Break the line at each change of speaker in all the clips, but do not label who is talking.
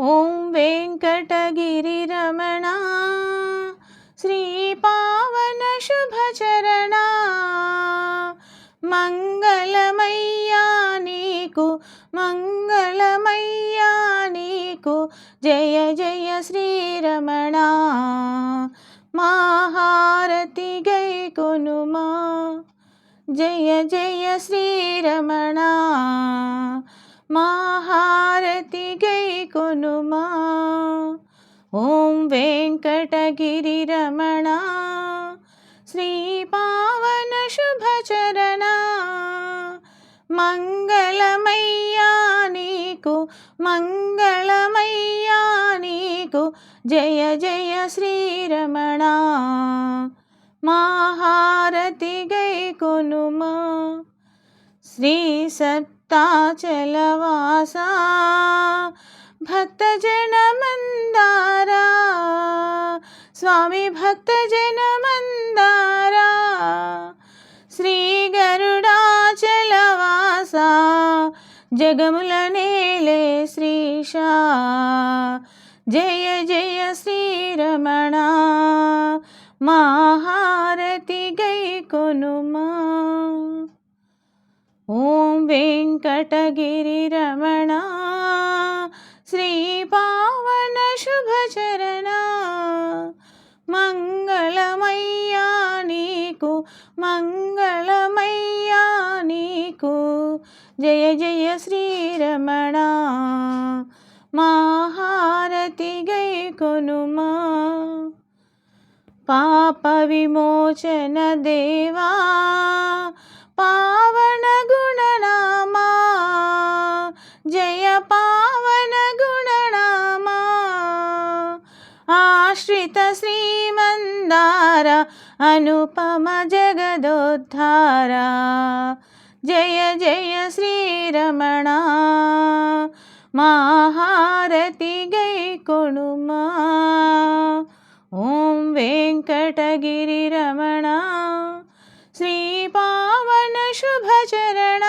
ఓం వెంకటగిరిరమణ. శ్రీపావన శుభచరణ. మంగళమయ్యా నీకు మంగళమయ్యా నీకు. జయ జయ శ్రీరమణ. మాహారతి గై కొనుమా. జయ జయ శ్రీరమణ. మాహారతి గై కొనుమా? ఓం వెంకటగిరిరమణ. శ్రీపావన శుభచరణ. మంగళమయ్యా నీకు మంగళమయ్యా నీకు. జయ జయ శ్రీరమణ. మహారతి గై కొనుమా? శ్రీ సత్తాచలవాసా భక్తజనమందారా? స్వామి భక్తజనమందారా? శ్రీ గరుడాచలవాస జగముల నేలే శ్రీషా జయ జయ శ్రీరమణ మాహారతి గై కొనుమా. ఓం వెంకటగిరిరమణ శ్రీపావన మంగళమయ్యా నీకు. జయ జయ శ్రీరమణ. మాహారతి గై కొనుమా. పాప విమోచన దేవా. పావన గుణనామా. జయ పావన గుణనామా. ఆశ్రిత శ్రీమందార అనుపమ జగదోద్ధార జయ జయ శ్రీరమణ మాహారతి గై కొణుమా ఓం వెంకటగిరిరమణ శ్రీపావన శుభచరణ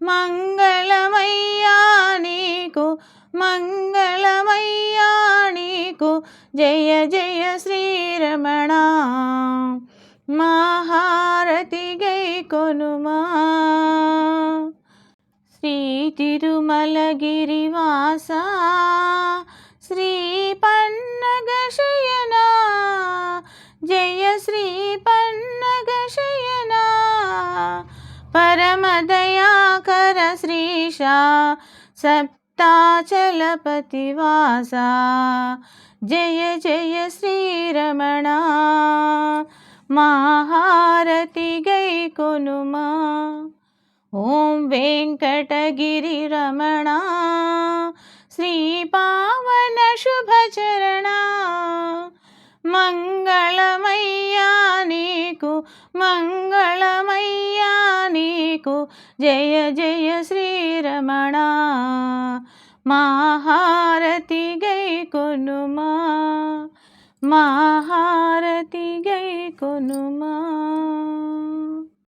మంగళమయ్యా నీకు మంగళమయ్యా నీకు జయ జయ శ్రీరమణ. మహారతి గై కొనుమా. శ్రీ తిరుమలగిరివాస శ్రీ పన్నగ శయన. జయ శ్రీ పన్నగ శయన. పరమదయాకర శ్రీషా. సప్ సప్తాచలపతివాస జయ జయ శ్రీరమణ. మహారతి గై కొనుమా. ఓం వెంకటగిరిరమణ శ్రీపావన శుభచరణ. మంగళమయ్యా నీకు మంగళమయ్యా నీ జయ జయ శ్రీరమణ. మహారతి గై కొనుమా. మహారతి గై కొనుమా.